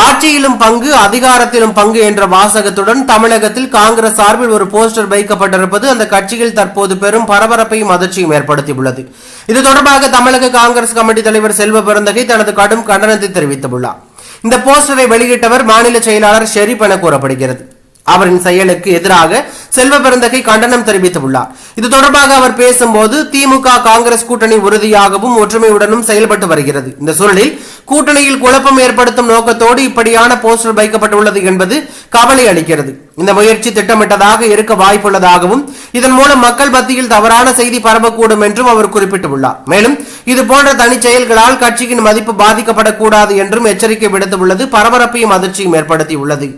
ஆட்சியிலும் பங்கு அதிகாரத்திலும் பங்கு என்ற வாசகத்துடன் தமிழகத்தில் காங்கிரஸ் சார்பில் ஒரு போஸ்டர் வைக்கப்பட்டிருப்பது அந்த கட்சியில் தற்போது பெரும் பரபரப்பையும் அதிர்ச்சியும் ஏற்படுத்தியுள்ளது. இது தொடர்பாக தமிழக காங்கிரஸ் கமிட்டி தலைவர் செல்வ பெருந்தகை தனது கடும் கண்டனத்தை தெரிவித்துள்ளார். இந்த போஸ்டரை வெளியிட்டவர் மாநில செயலாளர் ஷெரீப் என கூறப்படுகிறது. அவரின் செயலுக்கு எதிராக செல்வ பெருந்தகை கண்டனம் தெரிவித்துள்ளார். இது தொடர்பாக அவர் பேசும்போது திமுக காங்கிரஸ் கூட்டணி உறுதியாகவும் ஒற்றுமையுடனும் செயல்பட்டு வருகிறது. இந்த சூழலில் கூட்டணியில் குழப்பம் ஏற்படுத்தும் நோக்கத்தோடு இப்படியான போஸ்டர் வைக்கப்பட்டுள்ளது என்பது கவலை அளிக்கிறது. இந்த முயற்சி திட்டமிட்டதாக இருக்க வாய்ப்புள்ளதாகவும் இதன் மூலம் மக்கள் மத்தியில் தவறான செய்தி பரவக்கூடும் என்றும் அவர் குறிப்பிட்டுள்ளார். மேலும் இது போன்ற தனி செயல்களால் கட்சியின் மதிப்பு பாதிக்கப்படக்கூடாது என்றும் எச்சரிக்கை விடுத்துள்ளது பரபரப்பையும் அதிர்ச்சியும் ஏற்படுத்தியுள்ளது.